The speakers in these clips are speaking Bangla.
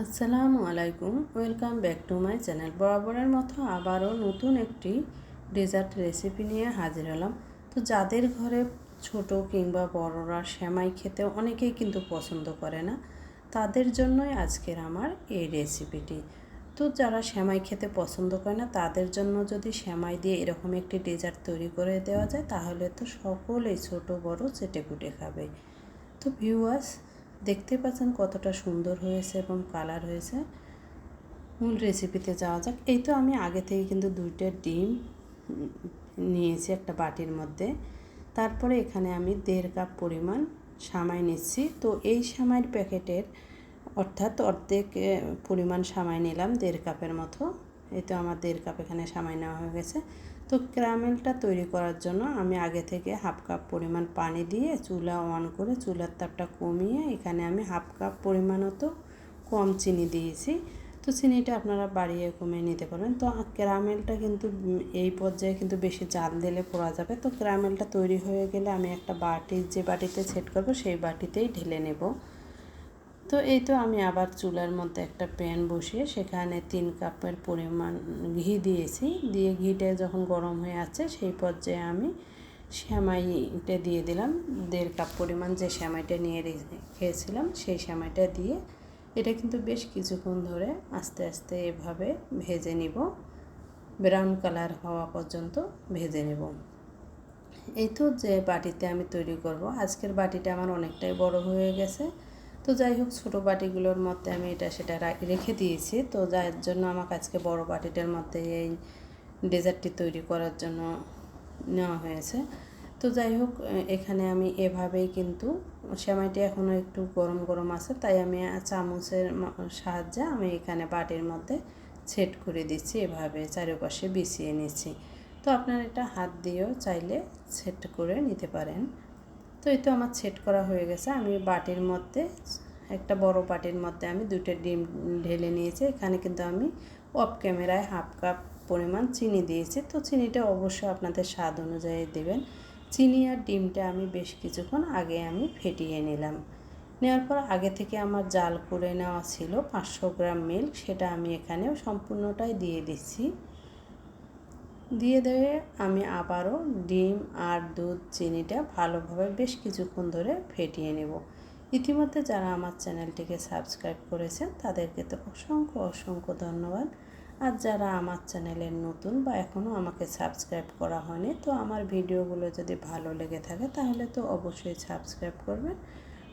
আসসালামু আলাইকুম, welcome back to my channel. বরাবরের মতো আবারও নতুন একটি ডেজার্ট রেসিপি নিয়ে হাজির হলাম। তো যাদের ঘরে ছোট কিংবা বড়রা সেমাই খেতে অনেকেই কিন্তু পছন্দ করে না, তাদের জন্যই আজকের আমার এই রেসিপিটি। তো যারা সেমাই খেতে পছন্দ করে না, তাদের জন্য যদি সেমাই দিয়ে এরকম একটি ডেজার্ট তৈরি করে দেওয়া যায়, তাহলে তো সকলেই ছোট বড় চেটে কুটে খাবে। তো ভিউয়ার্স দেখতে পাচ্ছেন কতটা সুন্দর হয়েছে এবং কালার হয়েছে। মূল রেসিপিতে যাওয়া যাক। এই তো আমি আগে থেকে কিন্তু দুইটা ডিম নিয়েছি একটা বাটির মধ্যে। তারপরে এখানে আমি দেড় কাপ পরিমাণ সামাই নিচ্ছি। তো এই সামাইয়ের প্যাকেটের অর্থাৎ অর্ধেক পরিমাণ সামাই নিলাম দেড় কাপের মতো। এই তো আমার দেড় কাপ এখানে সামাই নেওয়া হয়ে গেছে। তো ক্যারামেলটা তৈরি করার জন্য আমি আগে থেকে হাফ কাপ পরিমাণ পানি দিয়ে চুলা অন করে চুলার তাপটা কমিয়ে এখানে আমি হাফ কাপ পরিমাণ মতো কম চিনি দিয়েছি। তো চিনিটা আপনারা বাড়িয়ে কমিয়ে নিতে পারবেন তো ক্যারামেলটা কিন্তু এই পর্যায়ে কিন্তু বেশি জাল দিলে পড়া যাবে। তো ক্যারামেলটা তৈরি হয়ে গেলে আমি একটা বাটি, যে বাটিতে সেট করব সেই বাটিতেই ঢেলে নেব। তো এই তো আমি আবার চুলার মধ্যে একটা প্যান বসিয়ে সেখানে তিন কাপের পরিমাণ ঘি দিয়েছি। দিয়ে ঘিটা যখন গরম হয়ে আছে সেই পর্যায়ে আমি শ্যামাইটা দিয়ে দিলাম। দেড় কাপ পরিমাণ যে শ্যামাইটা নিয়ে খেয়েছিলাম সেই শ্যামাইটা দিয়ে এটা কিন্তু বেশ কিছুক্ষণ ধরে আস্তে আস্তে এভাবে ভেজে নিব। ব্রাউন কালার হওয়া পর্যন্ত ভেজে নেব। এই তো যে বাটিতে আমি তৈরি করব। আজকের বাটিটা আমার অনেকটাই বড় হয়ে গেছে। তো যাই হোক, ছোটো বাটিগুলোর মধ্যে আমি এটা সেটা রেখে দিয়েছি। তো যার জন্য আমাকে আজকে বড় বাটিটার মধ্যে এই ডেজার্টটি তৈরি করার জন্য নেওয়া হয়েছে। তো যাই হোক এখানে আমি এভাবেই কিন্তু সেমাইটি এখনও একটু গরম গরম আছে, তাই আমি চামচের সাহায্যে আমি এখানে বাটির মধ্যে সেট করে দিচ্ছি, এভাবে চারিপাশে বিছিয়ে নিচ্ছি। তো আপনারা এটা হাত দিয়েও চাইলে সেট করে নিতে পারেন। তো এই তো আমার সেট করা হয়ে গেছে। আমি বাটির মধ্যে, একটা বড় বাটির মধ্যে আমি দুটো ডিম ঢেলে নিয়েছি। এখানে কিন্তু আমি অফ ক্যামেরায় হাফ কাপ পরিমাণ চিনি দিয়েছি। তো চিনিটা অবশ্যই আপনাদের স্বাদ অনুযায়ী দেবেন। চিনি আর ডিমটা আমি বেশ কিছুক্ষণ আগে আমি ফেটিয়ে নিলাম। নেওয়ার পর আগে থেকে আমার জাল করে নেওয়া ছিল পাঁচশো গ্রাম মিল্ক সেটা আমি এখানেও সম্পূর্ণটাই দিয়ে দিচ্ছি। দিয়ে দেবে আমি আবারও ডিম আর দুধ, চিনিটা ভালোভাবে বেশ কিছুক্ষণ ধরে ফেটিয়ে নেব। ইতিমধ্যে যারা আমার চ্যানেলটিকে সাবস্ক্রাইব করেছেন, তাদেরকে তো অসংখ্য অসংখ্য ধন্যবাদ। আর যারা আমার চ্যানেলের নতুন বা এখনও আমাকে সাবস্ক্রাইব করা হয়নি, তো আমার ভিডিওগুলো যদি ভালো লেগে থাকে, তাহলে তো অবশ্যই সাবস্ক্রাইব করবেন,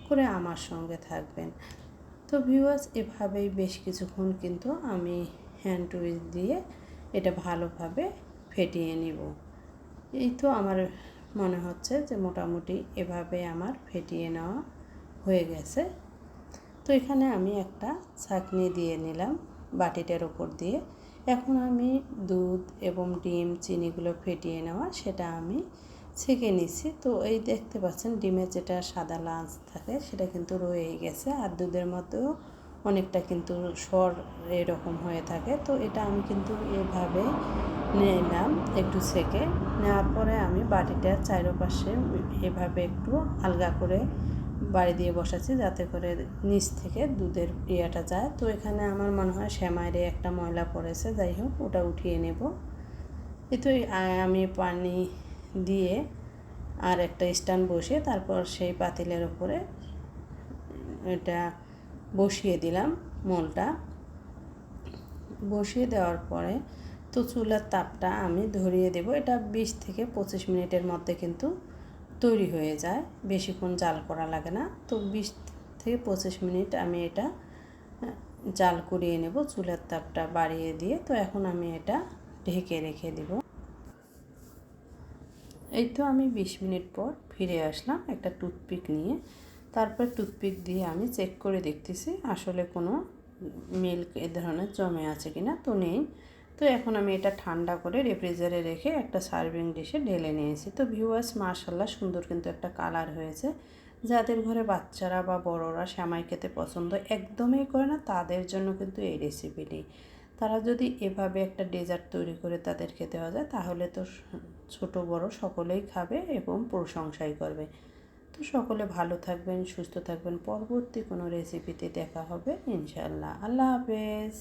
করে আমার সঙ্গে থাকবেন। তো ভিউয়ার্স, এভাবেই বেশ কিছুক্ষণ কিন্তু আমি হ্যান্ড টুইচ দিয়ে এটা ভালোভাবে ফেটিয়ে নিব। এই তো আমার মনে হচ্ছে যে মোটামুটি এভাবে আমার ফেটিয়ে নেওয়া হয়ে গেছে। তো এখানে আমি একটা ছাকনি দিয়ে নিলাম বাটিটার ওপর দিয়ে। এখন আমি দুধ এবং ডিম চিনিগুলো ফেটিয়ে নেওয়া সেটা আমি ছেঁকে নিচ্ছি তো এই দেখতে পাচ্ছেন ডিমের যেটা সাদা লাঞ্চ থাকে সেটা কিন্তু রয়েই গেছে। আর দুধের মধ্যেও অনেকটা কিন্তু স্বর এরকম হয়ে থাকে। তো এটা আমি কিন্তু এভাবে নিলাম একটু ছেঁকে। নেওয়ার পরে আমি বাটিটার চারোপাশে এভাবে একটু আলগা করে বাড়ি দিয়ে বসাচ্ছি যাতে করে নিচ থেকে দুধের ইয়েটা যায়। তো এখানে আমার মনে হয় শ্যামাইরে একটা ময়লা পড়েছে, যাই হোক, ওটা উঠিয়ে নেব। এই তো আমি পানি দিয়ে আর একটা স্ট্যান্ড বসিয়ে তারপর সেই পাতিলের ওপরে এটা বসিয়ে দিলাম মলটা। বসিয়ে দেওয়ার পরে তো চুলার তাপটা আমি ধরিয়ে দেব। এটা বিশ থেকে পঁচিশ মিনিটের মধ্যে কিন্তু তৈরি হয়ে যায়। বেশিক্ষণ জাল করা লাগে না। তো বিশ থেকে পঁচিশ মিনিট আমি এটা জাল করিয়ে নেব। চুলার তাপটা বাড়িয়ে দিয়ে তো এখন আমি এটা ঢেকে রেখে দিব। এই তো আমি বিশ মিনিট পর ফিরে আসলাম একটা টুথপিক নিয়ে। তারপর টুথপিক দিয়ে আমি চেক করে দেখতেছি আসলে কোনো মিল্ক এ ধরনের জমে আছে কিনা। তো নেই। তো এখন আমি এটা ঠান্ডা করে রেফ্রিজারে রেখে একটা সার্ভিং ডিশে ঢেলে নিয়েছি। তো ভিউয়ার্স মার্শাল্লাহ সুন্দর কিন্তু একটা কালার হয়েছে। যাদের ঘরে বাচ্চারা বা বড়রা শ্যামাই খেতে পছন্দ একদমই করে না, তাদের জন্য কিন্তু এই রেসিপিটি তারা যদি এভাবে একটা ডেজার্ট তৈরি করে তাদেরকে দেওয়া যায় তাহলে তো ছোট, বড় সকলেই খাবে এবং প্রশংসাই করবে। তো সকলে ভালো থাকবেন, সুস্থ থাকবেন। পরবর্তী কোনো রেসিপিতে দেখা হবে ইনশাল্লাহ আল্লাহ হাফেজ।